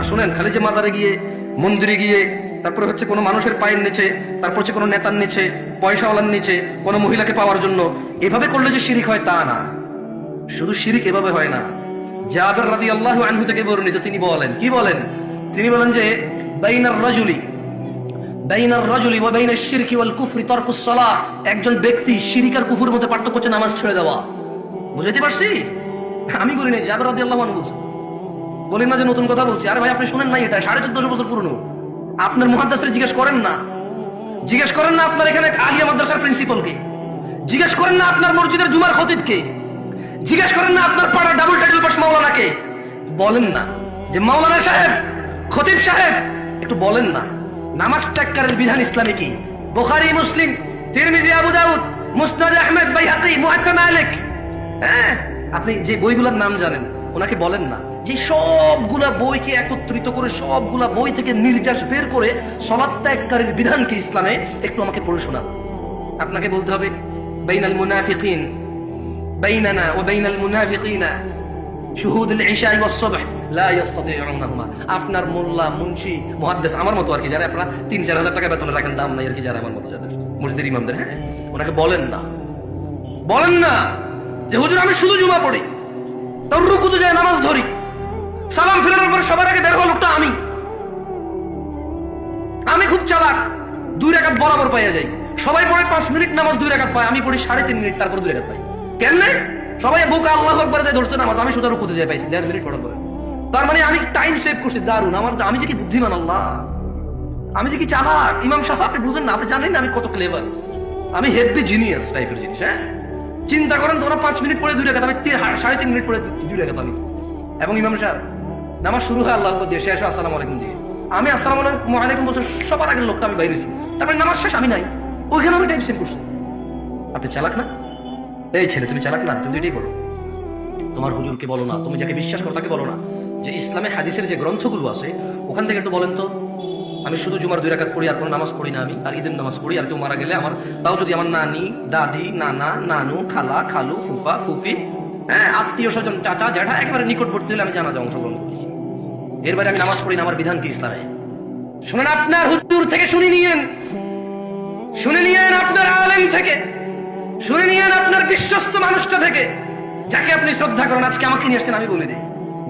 আর শুনেন খালি যে মাজারে গিয়ে, মন্দিরে গিয়ে, তারপরে হচ্ছে কোনো মানুষের পায়ের নিচে, তারপর হচ্ছে কোনো নেতার নিচে, পয়সাওয়ালার নিচে, কোনো মহিলাকে পাওয়ার জন্য, এভাবে করলে যে শিরিক হয় তা না। শুধু শিরিক এভাবে হয় না। জাবের রাদি আল্লাহ আনহু থেকে বর্ণিত, তিনি বলেন, কি বলেন? তিনি বলেন যে, বাইনার রাজুলি বাইনার রাজুলি ওয়া বাইনাশ শিরকি ওয়াল কুফরি তারকুস একজন ব্যক্তি শিরিক আর কুফরের মধ্যে পার্থক্য নামাজ ছেড়ে দেওয়া। বুঝাইতে পারছি? আমি বলি নাই জাবের রাদি আল্লাহ আনহু বলছে। বলেন না যে নতুন কথা বলছি। আরে ভাই, আপনি শুনেন না এটা। সাড়ে চোদ্দশো বছর পুরনো। আপনার মহাদ্দাসের জিজ্ঞেস করেন না। জিজ্ঞেস করেন না আপনার এখানে আলিয়া মাদ্রাসার প্রিন্সিপালকে। জিজ্ঞেস করেন না আপনার মসজিদের জুমার খতিবকে। জিজ্ঞেস করেন না আপনার পাড়া ডাবল টাইটেল পাস মাওলানাকে। বলেন না যে মাওলানা সাহেব, খতিব সাহেব, একটু বলেন না। নামাজ ত্যাগকারের বিধান ইসলামী কি? বুখারী, মুসলিম, তিরমিজি, আবু দাউদ, মুসনাদ আহমেদ, বাইহাকি মুআত্তা মালিক। হ্যাঁ আপনি যে বইগুলোর নাম জানেন, ওনাকে বলেন না। যে সবগুলা বইকে একত্রিত করে, সবগুলা বই থেকে নির্যাস বের করে সলাৎ ত্যাগকারীর বিধান ইসলামে একটু আমাকে পড়ে শোনান। আপনাকে বলতে হবে, বাইনাল মুনাফিকিন, বাইনানা ওয়া বাইনাল মুনাফিকিনা শুহুদ ইশাই ওয়াস সুবহ, লা ইস্তাতিউনাহুমা আপনার মোল্লা, মুন্সি, মুহাদ্দিস, আমার মতো আর কি, যারা আপনারা তিন, চার হাজার টাকা বেতনে রাখেন, দাম নাই আর কি, যারা আমার মতো যাদের। মসজিদের ইমামদের হ্যাঁ? ওনাকে বলেন না। বলেন না যে, হুজুর, আমি শুধু জুমা পড়ি তোর রুকুতে যায় নামাজ ধরি। সালাম ফেরানোর পর সবার আগে বের হওয়া লোকটা আমি। আমি খুব চালাক, দুই রেখাত বরাবর পাইয়া যাই। সবাই পড়ে পাঁচ মিনিট নামাজ দুই রেখাত পায়, আমি পড়ি সাড়ে তিন মিনিট, তারপর দুই রেখাত পাই। কেমনে? সবাই বুক আল্লাহ একবার যায় ধরছে নামাজ, আমি শুধু রুকুতে যাই পাইছি, দেড় মিনিট পড়ার পরে। তার মানে আমি টাইম সেভ করছি দারুণ আমার আমি যে কি বুদ্ধিমান আল্লাহ? আমি যে কি চালাক? ইমাম সাহেব, আপনি বুঝেন না, আপনি জানেন না আমি কত ক্লেভার আমি হেভি জিনিয়াস টাইপের জিনিস হ্যাঁ? চিন্তা করেন তোমরা পাঁচ মিনিট পরে দুই রেখাত, আমি সাড়ে তিন মিনিট পরে দুই রেখাত আমি। এবং ইমাম সাহেব নামাজ শুরু হয় আল্লাহ দিয়ে শেষ হয় আসসালামু আলাইকুম দিয়ে। আমি আসসালাম আলাইকুম আলাইকুম বলছি সবার আগের লোকটা আমি বাইরেছি তারপরে নামাজ শেষ, আমি নাই। ওইখানে আমি টাইম সেভ করছি। আপনি চালাক না? এই ছেলে, তুমি চালাক না? তুমি এটাই বলো। তোমার হুজুরকে বলো না, তুমি যাকে বিশ্বাস করো তাকে বলো না। যে ইসলামে হাদিসের যে গ্রন্থগুলো আছে, ওখান থেকে একটু বলেন তো। আমি শুধু জুমার দুই রাকাত পড়ি, আর কোনো নামাজ পড়ি না আমি। আর ঈদের নামাজ পড়ি, আর কেউ মারা গেলে আমার তাও যদি আমার নানি, দাদি, নানা, নানু, খালা, খালু, ফুফা, ফুফি হ্যাঁ আত্মীয় স্বজন, চাচা, জ্যাঠা, একেবারে নিকটবর্তী হলে আমি জানা যায় অংশগ্রহণ করি। এর বাইরে আমি নামাজ পড়ি না আমার বিধান কি ইসলামে শুনেন আপনার হুজুর থেকে শুনে নিয়েন শুনে নিয়েন আপনার আলেম থেকে শুনে নিয়েন আপনার বিশ্বস্ত মানুষটা থেকে যাকে আপনি শ্রদ্ধা করেন আজকে আমাকে নিয়ে আসছেন আমি বলে দিই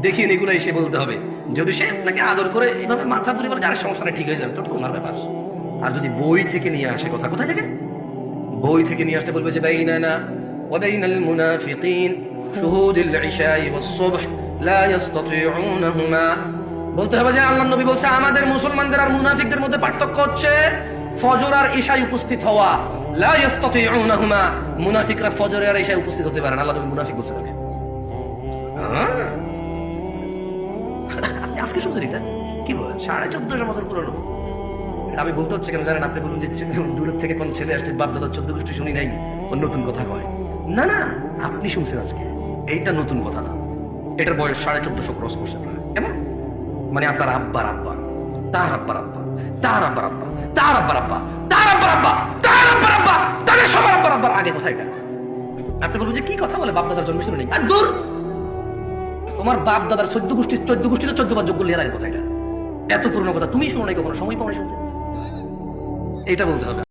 দেখিয়ে এগুলো এসে বলতে হবে যদি সে আপনাকে আদর করে এইভাবে মাথা বলে বলে যার সমস্যা নেই ঠিক হয়ে যাবে তো ওনার ব্যাপার আর যদি বই থেকে নিয়ে আসে কথা কোথায় থেকে বই থেকে নিয়ে আসতে বলবে যে বাইনানা وبين المنافقين شهود العشاء والصبح لا يستطيعونهما বলতে হবে যে আল্লাহ নবী বলছে, আমাদের মুসলমানদের আর মুনাফিকদের মধ্যে পার্থক্য হচ্ছে ফজর আর ঈশায় উপস্থিত হওয়া। মুনাফিকরা ফজর আর ঈশায় উপস্থিত হতে পারে আল্লাহ নবী মুনাফিক বলছে হ্যাঁ? আজকে শুনছেন এটা? কি বলেন? সাড়ে চোদ্দশো বছর পুরনো। আমি বলতে হচ্ছে কেন জানেন? আপনি বলুন যে দূরের থেকে কোন ছেলে আসছে, বাপ দাদা চোদ্দ গোষ্ঠী শুনি নাই নতুন কথা কয়। না না, আপনি শুনছেন আজকে। এইটা নতুন কথা না। এটার বয়স সাড়ে চোদ্দশো ক্রস করছে মানে আপনার আব্বার আব্বা, তার আব্বার আব্বা, তার আব্বার আব্বা, তার আব্বার আব্বা, তার আব্বার আব্বা, তার আব্বার আব্বা, তাদের সবার আব্বার আব্বার আগে কোথায় এটা? আপনি বলবেন যে কি কথা বলে বাপ দাদার জন্ম শুনে নেই? আর দূর! তোমার বাপ দাদার চোদ্দ গোষ্ঠীর চোদ্দ গোষ্ঠীর চোদ্দ বার যোগ্য লিয়ার আগে কথা এটা? এত পুরনো কথা তুমি শুনো নাই কখনো সময় পাও নাই শুনতে। এটা বলতে হবে।